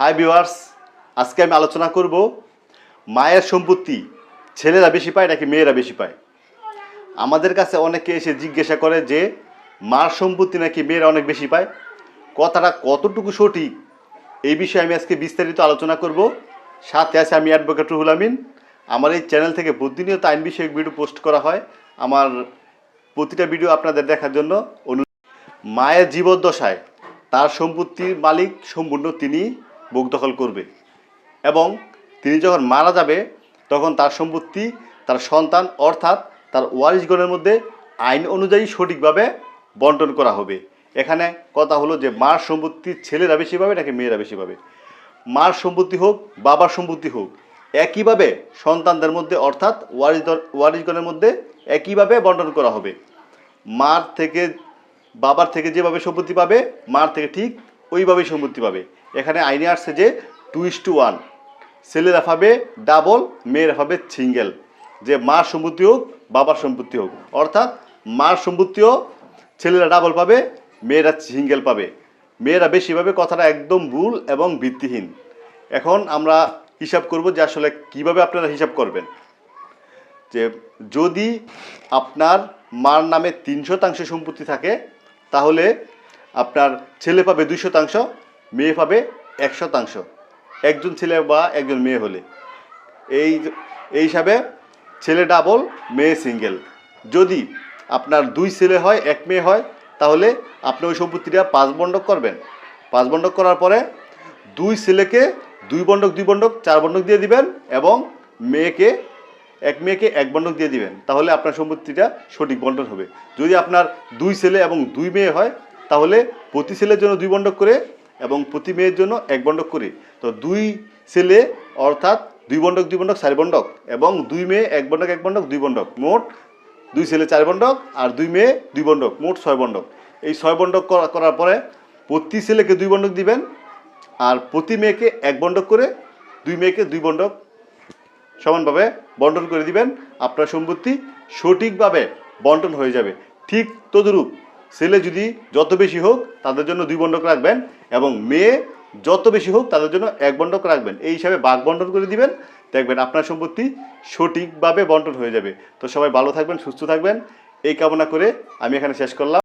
Hi viewers আজকে আমি আলোচনা করব মায়ের সম্পত্তি ছেলেরা বেশি পায় নাকি মেয়েরা বেশি পায়? আমাদের কাছে অনেকে এসে জিজ্ঞাসা করে যে, মার সম্পত্তি নাকি মেয়েরা অনেক বেশি পায়? কথাটা কতটুকু সঠিক? এই বিষয়ে আমি আজকে বিস্তারিত আলোচনা করব। সাথে আছে আমি অ্যাডভোকেট রুহুল আমিন। আমার এই চ্যানেল থেকে প্রতিনিয়ত আইন বিষয়ক ভিডিও পোস্ট করা হয়। আমার প্রতিটা ভিডিও আপনাদের দেখার জন্য অনু মায়ের জীবদ্দশায় তার সম্পত্তির মালিক সম্পূর্ণ তিনি। বুক দখল করবে। এবং তিনি যখন মারা যাবে, তখন তার সম্পত্তি, তার সন্তান, অর্থাৎ তার ওয়ারিশগণের মধ্যে আইন অনুযায়ী সঠিকভাবে বন্টন করা হবে। এখানে কথা হলো যে, মার সম্পত্তি ছেলেরা বেশি পাবে নাকি মেয়েরা বেশি পাবে? মার সম্পত্তি হোক, বাবার সম্পত্তি হোক, একইভাবে সন্তানদের মধ্যে, অর্থাৎ ওয়ারিশ ওয়ারিশগণের মধ্যে একইভাবে বন্টন করা হবে। মার থেকে, বাবার থেকে যেভাবে সম্পত্তি পাবে, মার থেকে ঠিক ওইভাবেই সম্পত্তি পাবে। এখানে আইনে আসছে যে টু ইস টু ওয়ান ছেলেরা পাবে ডাবল মেয়েরা পাবে সিঙ্গেল যে মার সম্পত্তি হোক, বাবার সম্পত্তি হোক। অর্থাৎ মার সম্পত্তিও ছেলেরা ডাবল পাবে, মেয়েরা সিঙ্গেল পাবে। মেয়েরা বেশি পাবে কথাটা একদম ভুল এবং ভিত্তিহীন। এখন আমরা হিসাব করব যে আসলে কীভাবে আপনারা হিসাব করবেন। যে যদি আপনার মার নামে তিন শতাংশ সম্পত্তি থাকে, তাহলে আপনার ছেলে পাবে দুই শতাংশ মেয়ে পাবে এক শতাংশ। একজন ছেলে বা একজন মেয়ে হলে। এই এই হিসাবে ছেলে ডাবল মেয়ে সিঙ্গেল যদি আপনার দুই ছেলে হয়, এক মেয়ে হয়, তাহলে আপনি ওই সম্পত্তিটা পাঁচ বন্ডক করবেন। পাঁচ বন্ডক করার পরে দুই ছেলেকে দুই বন্ডক দুই বন্ডক চার বন্ডক দিয়ে দিবেন এবং মেয়েকে, এক মেয়েকে এক বন্ডক দিয়ে দিবেন। তাহলে আপনার সম্পত্তিটা সঠিক বন্টন হবে। যদি আপনার দুই ছেলে এবং দুই মেয়ে হয়, তাহলে প্রতি ছেলের জন্য দুই বন্ডক করে এবং প্রতি মেয়ের জন্য এক বন্ডক করে। তো দুই ছেলে, অর্থাৎ দুই বন্ডক দুই বন্ডক, চার বন্ডক এবং দুই মেয়ে, এক বন্ডক এক বন্ডক, দুই বন্ডক। মোট দুই ছেলে, চার বন্ডক আর দুই মেয়ে, দুই বন্ডক। মোট ছয় বন্ডক। এই ছয় বন্ডক করা- করার পরে প্রতি ছেলেকে দুই বন্ডক দিবেন আর প্রতি মেয়েকে এক বন্ডক করে দুই মেয়েকে দুই বন্ডক সমানভাবে বন্টন করে দিবেন। আপনার সম্পত্তি সঠিকভাবে বন্টন হয়ে যাবে। ঠিক তদরূপ ছেলে যদি যত বেশি হোক তাদের জন্য দুই বন্ডক রাখবেন এবং মেয়ে যত বেশি হোক তাদের জন্য এক বন্ডক রাখবেন। এই হিসাবে বাঘ বন্টন করে দিবেন। দেখবেন আপনার সম্পত্তি সঠিকভাবে বন্টন হয়ে যাবে। তো সবাই ভালো থাকবেন, সুস্থ থাকবেন। এই কামনা করে আমি এখানে শেষ করলাম।